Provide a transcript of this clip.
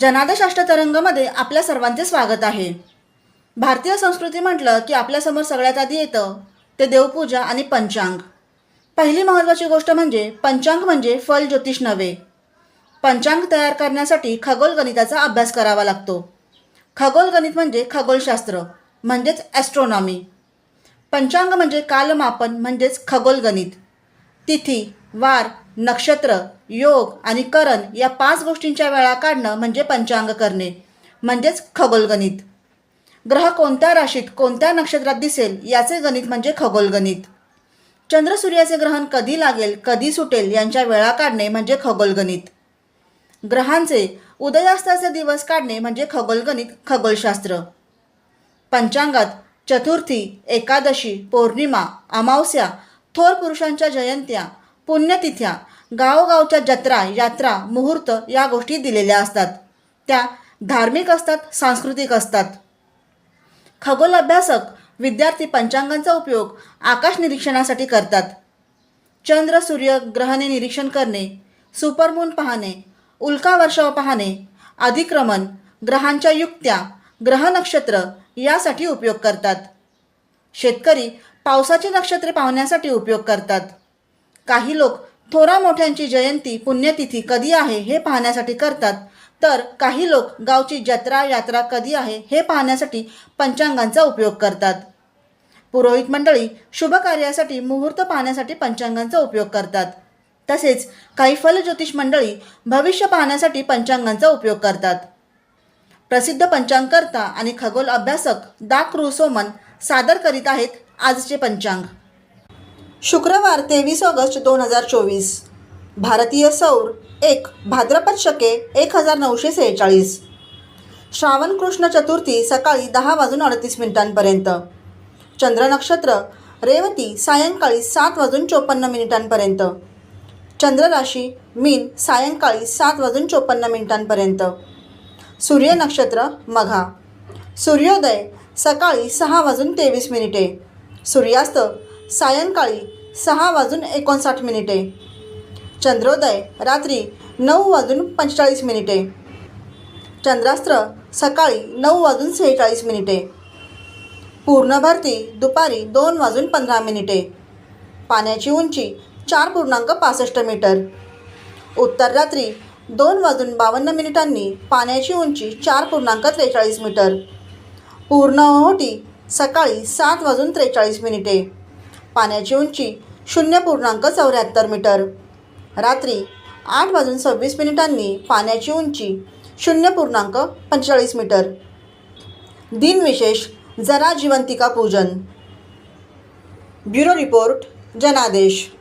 जनादेशाष्ट तरंगमध्ये आपल्या सर्वांचे स्वागत आहे. भारतीय संस्कृती म्हटलं की आपल्यासमोर सगळ्यात आधी येतं ते देवपूजा आणि पंचांग. पहिली महत्त्वाची गोष्ट म्हणजे पंचांग म्हणजे फल ज्योतिष नव्हे. पंचांग तयार करण्यासाठी खगोल गणिताचा अभ्यास करावा लागतो. खगोल गणित म्हणजे खगोलशास्त्र म्हणजेच ॲस्ट्रॉनॉमी पंचांग म्हणजे कालमापन म्हणजेच खगोल गणित. तिथी वार नक्षत्र योग आणि करण या पाच गोष्टींच्या वेळा काढणं म्हणजे पंचांग करणे म्हणजेच खगोलगणित. ग्रह कोणत्या राशीत कोणत्या नक्षत्रात दिसेल याचे गणित म्हणजे खगोलगणित. चंद्र सूर्याचे ग्रहण कधी लागेल कधी सुटेल यांच्या वेळा काढणे म्हणजे खगोलगणित. ग्रहांचे उदयास्ताचे दिवस काढणे म्हणजे खगोलगणित खगोलशास्त्र. पंचांगात चतुर्थी एकादशी पौर्णिमा अमावस्या थोर पुरुषांच्या जयंत्या पुण्यतिथ्या गावोगावच्या जत्रा यात्रा मुहूर्त या गोष्टी दिलेल्या असतात. त्या धार्मिक असतात सांस्कृतिक असतात. खगोल अभ्यासक विद्यार्थी पंचांगांचा उपयोग आकाश निरीक्षणासाठी करतात. चंद्र सूर्य ग्रहणे निरीक्षण करणे सुपरमून पाहणे उल्का वर्षाव पाहणे अधिक्रमण ग्रहांच्या युक्त्या ग्रह नक्षत्र यासाठी उपयोग करतात. शेतकरी पावसाची नक्षत्रे पाहण्यासाठी उपयोग करतात. काही लोक थोरा मोठ्यांची जयंती पुण्यतिथी कधी आहे हे पाहण्यासाठी करतात. तर काही लोक गावची जत्रा यात्रा कधी आहे हे पाहण्यासाठी पंचांगांचा उपयोग करतात. पुरोहित मंडळी शुभ कार्यासाठी मुहूर्त पाहण्यासाठी पंचांगांचा उपयोग करतात. तसेच काही फलज्योतिष मंडळी भविष्य पाहण्यासाठी पंचांगांचा उपयोग करतात. प्रसिद्ध पंचांगकर्ता आणि खगोल अभ्यासक दा क्रुसोमन सादर करीत आहेत आजचे पंचांग. शुक्रवार तेवीस ऑगस्ट दोन हजार चोवीस. भारतीय सौर एक भाद्रपद शके एक हजार नऊशे सेहेचाळीस. श्रावण कृष्ण चतुर्थी सकाळी दहा वाजून अडतीस मिनिटांपर्यंत. चंद्र नक्षत्र रेवती सायंकाळी सात वाजून चोपन्न मिनिटांपर्यंत. चंद्रराशी मीन सायंकाळी सात वाजून चोपन्न मिनिटांपर्यंत. सूर्य नक्षत्र मघा. सूर्योदय सकाळी सहा वाजून तेवीस मिनिटे. सूर्यास्त सायंकाळी सहा वाजून एकोणसाठ मिनिटे. चंद्रोदय रात्री नऊ वाजून पंचेचाळीस मिनिटे. चंद्रास्त्र सकाळी नऊ वाजून सेहेचाळीस मिनिटे. पूर्ण भरती दुपारी दोन वाजून पंधरा मिनिटे. पाण्याची उंची चार पूर्णांक पासष्ट मीटर. उत्तर रात्री दोन वाजून बावन्न मिनिटांनी पाण्याची उंची चार पूर्णांक त्रेचाळीस मीटर. पूर्ण ओहोटी सकाळी सात वाजून त्रेचाळीस मिनिटे. पाण्याची उंची शून्य पूर्णांक चौऱ्याहत्तर मीटर. रात्री आठ वाजून सव्वीस मिनिटांनी पाण्याची उंची शून्य पूर्णांक पंचेचाळीस मीटर. दिनविशेष जरा जिवंतिका पूजन. ब्युरो रिपोर्ट जनादेश.